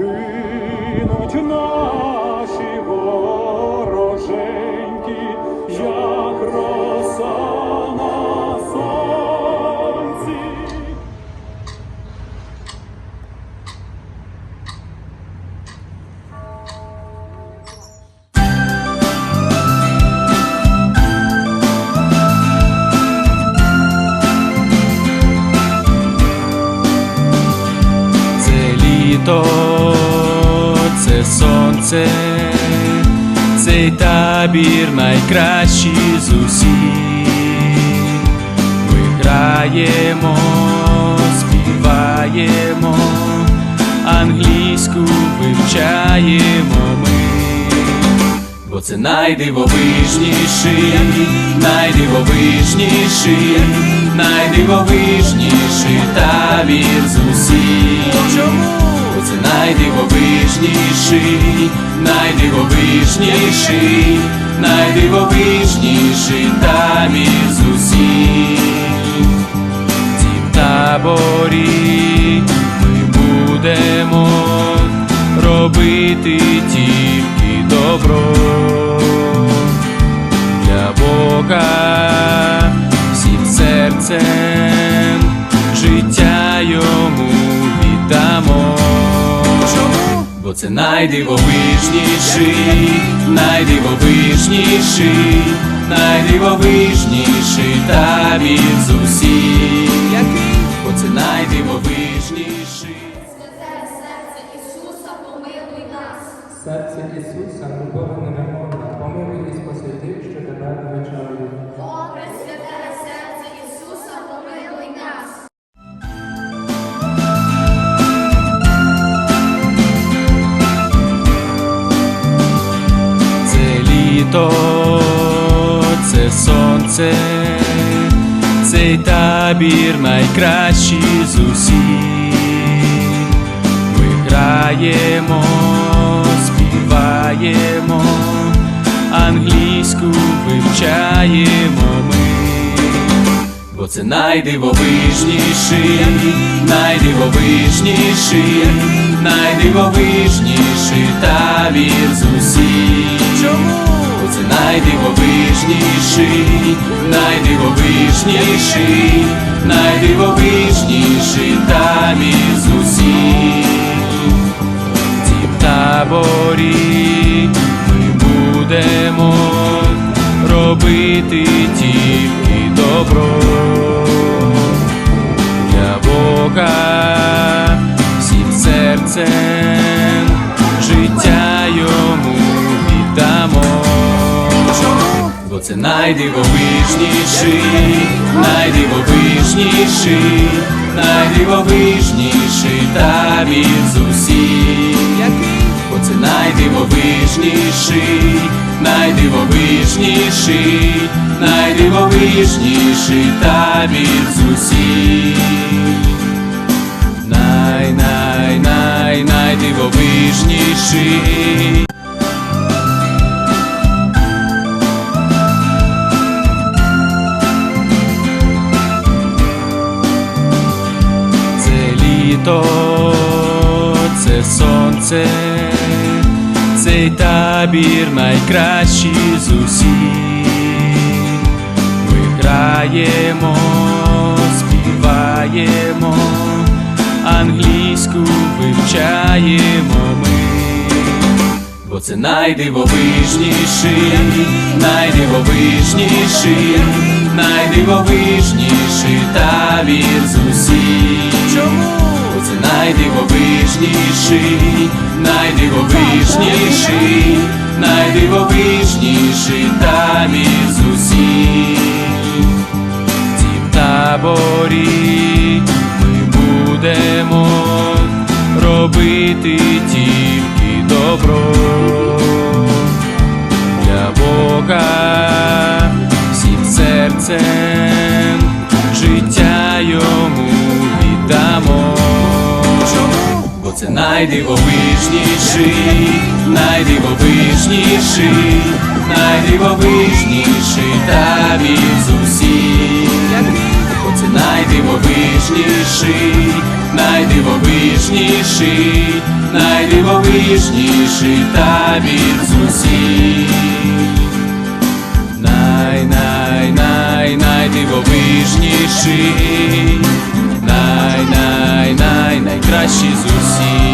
гинуть наші вороженькі, як роса на сонці. Це літо сонце, цей табір найкращий з усіх. Ми граємо, співаємо, англійську вивчаємо ми. Бо це найдивовижніший, найдивовижніший, найдивовижніший табір з усіх. Це найдивовижніший, найдивовижніший, найдивовижніший табір з усіх. В цім таборі ми будемо робити тільки добро для Бога всім серцем Бо це найдивовижніший, найдивовижніший, найдивовижніший табір з усіх. Бо це найдивовижніший. Святе серце Ісуса, помилуй нас. Серце Ісуса, любов невимовна, помилуй і спаси тих, що тебе величають. О, сонце, цей табір найкращий з усіх. Ми граємо, співаємо, англійську вивчаємо ми. Бо це найдивовижніший, найдивовижніший, найдивовижніший табір з усіх. Бо це найдивовижніший, найдивовижніший, найдивовижніший табір з усіх. В цім таборі ми будемо робити тільки добро для Бога всім серцем це найдивовижніший, найдивовижніший, найдивовижніший табір з усіх. Бо це найдивовижніший, найдивовижніший, найдивовижніший табір з усіх. Най, най, най, найдивовижніший. Літо, це сонце, цей табір найкращий з усіх. Ми граємо, співаємо, англійську вивчаємо ми. Бо це найдивовижніший, найдивовижніший, найдивовижніший табір з усіх. Це найдивовижніший, найдивовижніший, найдивовижніший табір з усіх. В таборі ми будемо робити тільки добро для Бога всім серцем це найдивовижніший, найдивовижніший, найдивовижніший табір з усіх. Це найдивовижніший, найдивовижніший, найдивовижніший табір з усіх. Най, най, най, найдивовижніший, най, най,